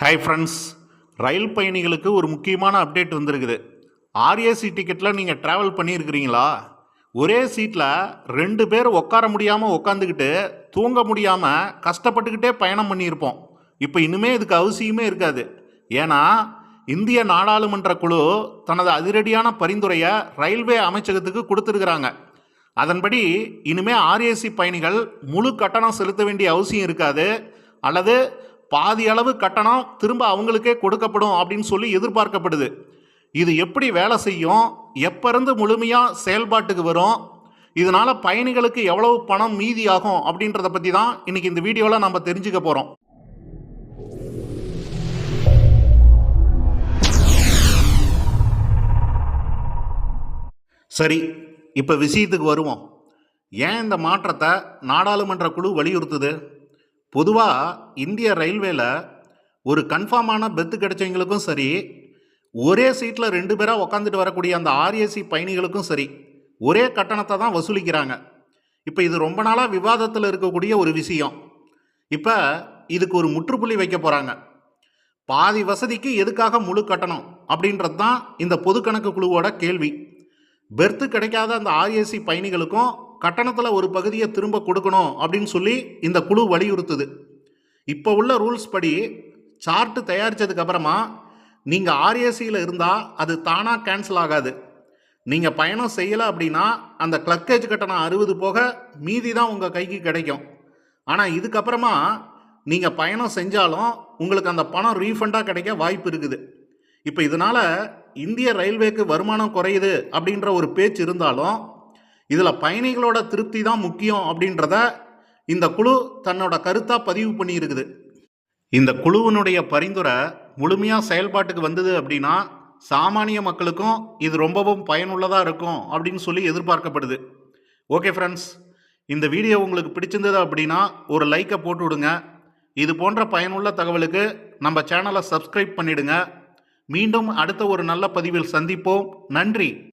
Hi friends ரயில் பயணிகளுக்கு ஒரு முக்கியமான அப்டேட் வந்திருக்குது. ஆர்ஏசி டிக்கெட்டில் நீங்கள் ட்ராவல் பண்ணியிருக்கிறீங்களா? ஒரே சீட்டில் ரெண்டு பேர் உட்கார முடியாமல் உட்காந்துக்கிட்டு தூங்க முடியாமல் கஷ்டப்பட்டுக்கிட்டே பயணம் பண்ணியிருப்போம். இப்போ இனிமே இதுக்கு அவசியமே இருக்காது. ஏன்னா இந்திய நாடாளுமன்ற குழு தனது அதிரடியான பரிந்துரையை ரயில்வே அமைச்சகத்துக்கு கொடுத்துருக்குறாங்க. அதன்படி இனிமேல் ஆர்ஏசி பயணிகள் முழு கட்டணம் செலுத்த வேண்டிய அவசியம் இருக்காது. அல்லது பாதி அளவு கட்டணம் திரும்ப அவங்களுக்கே கொடுக்கப்படும் அப்படின்னு சொல்லி எதிர்பார்க்கப்படுது. இது எப்படி வேலை செய்யும்? எப்போருந்து முழுமையாக செயல்பாட்டுக்கு வரும்? இதனால பயணிகளுக்கு எவ்வளவு பணம் மீதி ஆகும் அப்படின்றத பற்றி தான் இன்னைக்கு இந்த வீடியோவில் நம்ம தெரிஞ்சுக்க போகிறோம் சரி இப்போ விஷயத்துக்கு வருவோம். ஏன் இந்த மாற்றத்தை நாடாளுமன்ற குழு வலியுறுத்துது? பொதுவாக இந்திய ரயில்வேல ஒரு கன்ஃபார்மான பெத்து கிடைச்சவங்களுக்கும் சரி ஒரே சீட்டில் ரெண்டு பேராக உக்காந்துட்டு வரக்கூடிய அந்த ஆர்ஏசி பயணிகளுக்கும் சரி ஒரே கட்டணத்தை தான் வசூலிக்கிறாங்க. இப்போ இது ரொம்ப நாளாக விவாதத்தில் இருக்கக்கூடிய ஒரு விஷயம். இப்போ இதுக்கு ஒரு முற்றுப்புள்ளி வைக்க போகிறாங்க பாதி வசதிக்கு எதுக்காக முழு கட்டணம் அப்படின்றது தான் இந்த பொது கணக்கு குழுவோட கேள்வி. பெர்த்து கிடைக்காத அந்த ஆர்ஏசி பயணிகளுக்கும் கட்டணத்தில் ஒரு பகுதியை திரும்ப கொடுக்கணும் அப்படின்னு சொல்லி இந்த குழு வலியுறுத்துது. இப்போ உள்ள ரூல்ஸ் படி சார்ட்டு தயாரித்ததுக்கு அப்புறமா நீங்கள் ஆர்ஏசியில் இருந்தால் அது தானாக கேன்சல் ஆகாது. நீங்கள் பயணம் செய்யலை அப்படின்னா அந்த கிளக்கேஜ் கட்டணம் அறுபது போக மீதி தான் உங்கள் கைக்கு கிடைக்கும். ஆனால் இதுக்கப்புறமா நீங்கள் பயணம் செஞ்சாலும் உங்களுக்கு அந்த பணம் ரீஃபண்டாக கிடைக்க வாய்ப்பு இருக்குது. இப்போ இதனால் இந்திய ரயில்வேக்கு வருமானம் குறையுது அப்படின்ற ஒரு பேச்சு இருந்தாலும் இதில் பயணிகளோட திருப்தி தான் முக்கியம் அப்படின்றத இந்த குழு தன்னோட கருத்தாக பதிவு பண்ணியிருக்குது. இந்த குழுவினுடைய பரிந்துரை முழுமையாக செயல்பாட்டுக்கு வந்தது அப்படின்னா சாமானிய மக்களுக்கும் இது ரொம்பவும் பயனுள்ளதாக இருக்கும் அப்படின்னு சொல்லி எதிர்பார்க்கப்படுது. ஓகே ஃப்ரெண்ட்ஸ் இந்த வீடியோ உங்களுக்கு பிடிச்சிருந்தது அப்படின்னா ஒரு லைக்கை போட்டு விடுங்க. இது போன்ற பயனுள்ள தகவலுக்கு நம்ம சேனலை சப்ஸ்கிரைப் பண்ணிவிடுங்க மீண்டும் அடுத்த ஒரு நல்ல பதிவில் சந்திப்போம். நன்றி.